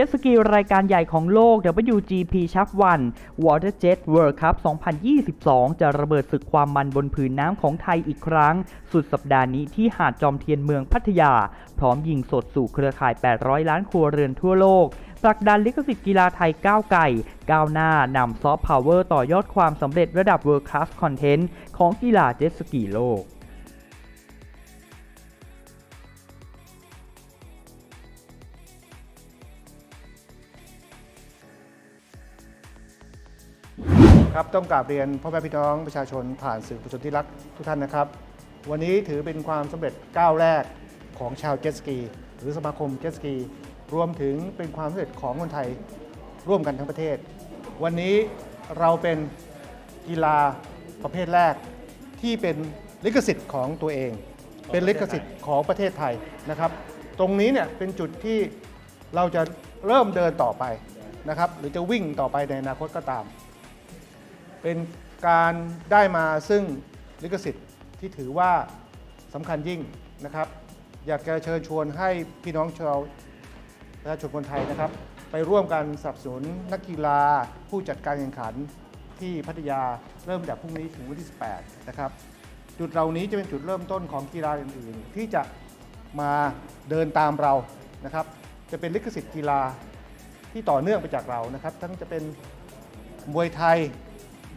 จ็ตสกีรายการใหญ่ของโลก WGP Shaft 1 Waterjet World Cup 2022 จะระเบิดศึกความมันบนผืนน้ำของไทยอีกครั้ง สุดสัปดาห์นี้ที่หาดจอมเทียนเมืองพัทยา พร้อมยิงสดสู่เครือข่าย 800 ล้านครัวเรือนทั่วโลกผลักดันลิขสิทธิ์กีฬาไทยก้าวไก่ ก้าวหน้านำซอฟต์พาวเวอร์ต่อยอดความสำเร็จระดับ World Class Content ของกีฬาเจ็ตสกีโลก ครับต้องกราบเรียนพ่อแม่พี่น้องประชาชนผ่านสื่อประชนที่รักทุกท่านนะครับ วันนี้ถือเป็นความสำเร็จก้าวแรกของชาวเจ็ตสกี หรือสมาคมเจ็ตสกี รวมถึงเป็นความสำเร็จของคนไทยร่วมกันทั้งประเทศ วันนี้เราเป็นกีฬาประเภทแรกที่เป็นลิขสิทธิ์ของตัวเอง เป็นลิขสิทธิ์ของประเทศไทยนะครับ ตรงนี้เนี่ยเป็นจุดที่เราจะเริ่มเดินต่อไปนะครับ หรือจะวิ่งต่อไปในอนาคตก็ตาม เป็นการได้มาซึ่งลิขสิทธิ์ที่ถือว่าสำคัญยิ่งนะครับ อยากจะเชิญชวนให้พี่น้องชาวประชาชนคนไทยนะครับ ไปร่วมกันสนับสนุนนักกีฬาผู้จัดการแข่งขันที่พัทยาเริ่มจากพรุ่งนี้ถึงวันที่ 18 นะครับ จุดเหล่านี้จะเป็นจุดเริ่มต้นของกีฬาอื่นๆ ที่จะมาเดินตามเรานะครับ จะเป็นลิขสิทธิ์กีฬาที่ต่อเนื่องไปจากเรานะครับ ทั้งจะเป็นมวยไทย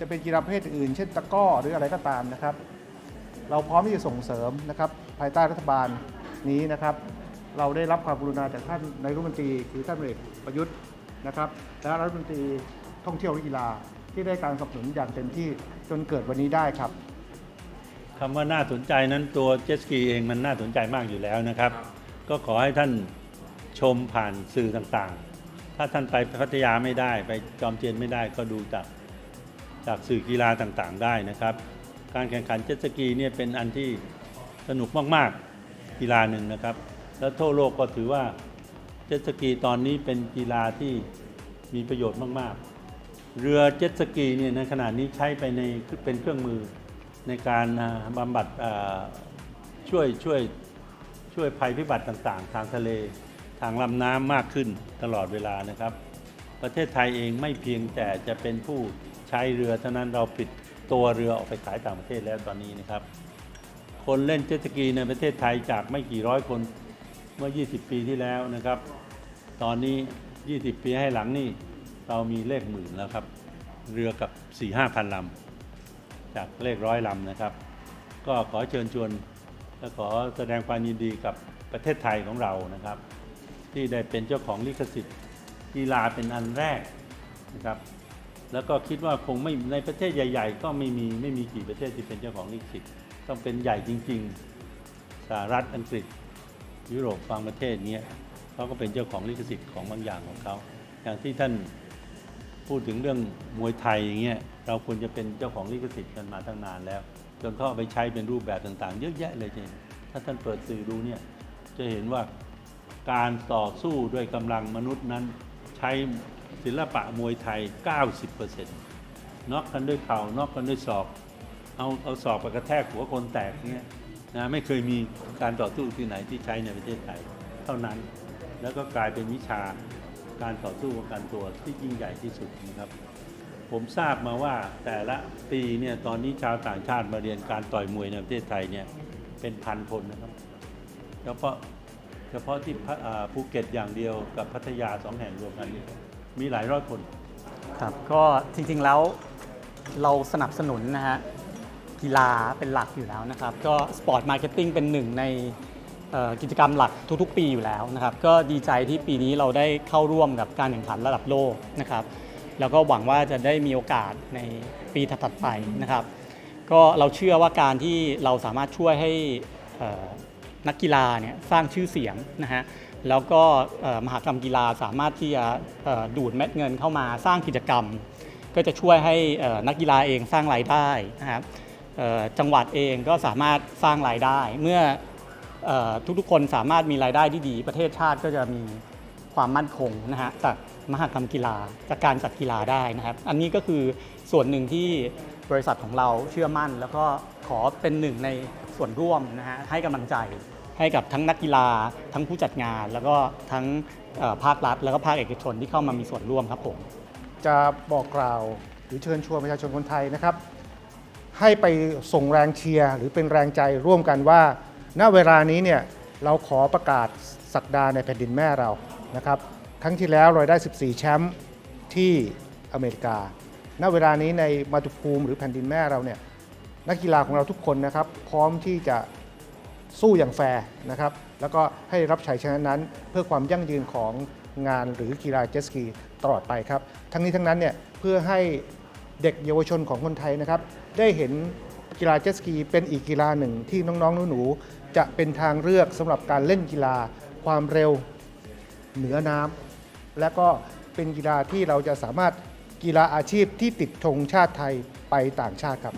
จะเป็นกีฬาประเภทอื่น เช่นตะก้อหรืออะไรก็ตามนะครับ เราพร้อมที่จะส่งเสริมนะครับภายใต้รัฐบาลนี้นะครับ เราได้รับความกรุณาจากท่านนายรัฐมนตรีคือท่านเอกประยุทธ์นะครับ และรัฐมนตรีท่องเที่ยวและกีฬาที่ได้การสนับสนุนอย่างเต็มที่จนเกิดวันนี้ได้ครับคำว่าน่าสนใจนั้นตัวเจสกีเองมันน่าสนใจมากอยู่แล้วนะครับ ก็ขอให้ท่านชมผ่านสื่อต่างๆ ถ้าท่านไปพัทยาไม่ได้ไปจอมเทียนไม่ได้ก็ดูจาก จากสื่อกีฬาต่างๆ ได้นะครับ การแข่งขันเจ็ตสกีเนี่ยเป็นอันที่สนุกมากๆกีฬาหนึ่งนะครับ แล้วทั่วโลกก็ถือว่าเจ็ตสกีตอนนี้เป็นกีฬาที่มีประโยชน์มากๆ เรือเจ็ตสกีเนี่ยในขณะนี้ใช้ไปในเป็นเครื่องมือในการบำบัดช่วยช่วยช่วยภัยพิบัติต่างๆ ทางทะเลทางลำน้ำมากขึ้นตลอดเวลานะครับ ประเทศไทยเองไม่เพียงแต่จะเป็นผู้ ใช้เรือเท่านั้นเราปิดตัวเรือออกไปขายต่างประเทศแล้วตอนนี้นะครับ คนเล่นเจ็ตสกีในประเทศไทยจากไม่กี่ร้อยคนเมื่อ 20 ปีที่แล้วนะครับ ตอนนี้ 20 ปีให้หลังนี่เรามีเลขหมื่นแล้วครับ เรือกับ 4-5พันลำจากเลขร้อยลำนะครับ ก็ขอเชิญชวนและขอแสดงความยินดีกับประเทศไทยของเรานะครับ ที่ได้เป็นเจ้าของลิขสิทธิ์กีฬาเป็นอันแรกนะครับ แล้วก็คิดว่าคงไม่ในประเทศใหญ่ ๆ ก็ไม่มีไม่มีกี่ประเทศที่เป็นเจ้าของลิขสิทธิ์ต้องเป็นใหญ่จริง ๆสหรัฐอังกฤษ ยุโรปบางประเทศเนี้ยเขาก็เป็นเจ้าของลิขสิทธิ์ของบางอย่างของเขาอย่างที่ท่านพูดถึงเรื่องมวยไทยอย่างเงี้ยเราควรจะเป็นเจ้าของลิขสิทธิ์กันมาตั้งนานแล้ว จนเขาเอาไปใช้เป็นรูปแบบต่างๆ เยอะแยะเลยจริงถ้าท่านเปิดสื่อดูเนี่ยจะเห็นว่าการต่อสู้ด้วยกำลังมนุษย์นั้นใช้ ศิลปะมวยไทย 90%น็อกกันด้วยเข่าน็อกกันด้วยศอก เอาเอาศอกไปกระแทกหัวคนแตกเงี้ยนะไม่เคยมีการต่อสู้ที่ไหนที่ใช้ในประเทศไทย เท่านั้นแล้วก็กลายเป็นวิชาการต่อสู้ป้องกันตัวที่ยิ่งใหญ่ที่สุดนะครับ ผมทราบมาว่าแต่ละปีเนี่ยตอนนี้ชาวต่างชาติมาเรียนการต่อยมวยในประเทศไทยเนี่ยเป็นพันคนนะครับเฉพาะเฉพาะที่ภูเก็ตอย่างเดียวกับพัทยาสองแห่งรวมกันเนี่ย มีหลายร้อยคน ครับก็จริงๆแล้วเราสนับสนุนนะฮะกีฬาเป็นหลักอยู่แล้วนะครับก็สปอร์ตมาร์เก็ตติ้งเป็นหนึ่งในเอ่อกิจกรรมหลักทุกๆ ปีอยู่แล้วนะครับก็ดีใจที่ปีนี้เราได้เข้าร่วมกับการแข่งขันระดับโลกนะครับแล้วก็หวังว่าจะได้มีโอกาสในปีถัดๆไปนะครับ ก็เราเชื่อว่าการที่เราสามารถช่วยให้เอ่อนักกีฬาเนี่ยสร้างชื่อเสียงนะฮะ แล้วก็มหากรรมกีฬาสามารถที่จะดูดเม็ดเงินเข้ามาสร้างกิจกรรม ก็จะช่วยให้นักกีฬาเองสร้างรายได้นะครับจังหวัดเองก็สามารถสร้างรายได้ เมื่ออทุกๆคนสามารถมีรายได้ที่ดี ประเทศชาติก็จะมีความมั่นคงนะฮะจากมหากรรมกีฬาจากการจัดกีฬาได้นะครับ อันนี้ก็คือส่วนหนึ่งที่บริษัทของเราเชื่อมั่น แล้วก็ขอเป็นหนึ่งในส่วนร่วมนะฮะให้กำลังใจ ให้กับทั้งนักกีฬา ทั้งผู้จัดงาน แล้วก็ทั้งภาครัฐ แล้วก็ภาคเอกชนที่เข้ามามีส่วนร่วมครับผมจะบอกกล่าวหรือเชิญชวนประชาชนคนไทยนะครับ ให้ไปส่งแรงเชียร์หรือเป็นแรงใจร่วมกันว่า ณเวลานี้เนี่ยเราขอประกาศสักดาในแผ่นดินแม่เรานะครับครั้งที่แล้วเราได้ 14 แชมป์ที่อเมริกา ณ เวลานี้ในมาตุภูมิหรือแผ่นดินแม่เราเนี่ยนักกีฬาของเราทุกคนนะครับ พร้อมที่จะ สู้อย่างแฟร์นะครับแล้วก็ให้รับชัยชนะนั้น เพื่อความยั่งยืนของงานหรือกีฬาเจตสกีตลอดไปครับ ทั้งนี้ทั้งนั้นเนี่ยเพื่อให้เด็กเยาวชนของคนไทยนะครับได้เห็นกีฬาเจตสกีเป็นอีกกีฬาหนึ่งที่น้องๆหนูๆจะเป็นทางเลือกสำหรับการเล่นกีฬาความเร็วเหนือน้ำและก็เป็นกีฬาที่เราจะสามารถกีฬาอาชีพที่ติดธงชาติไทยไปต่างชาติครับ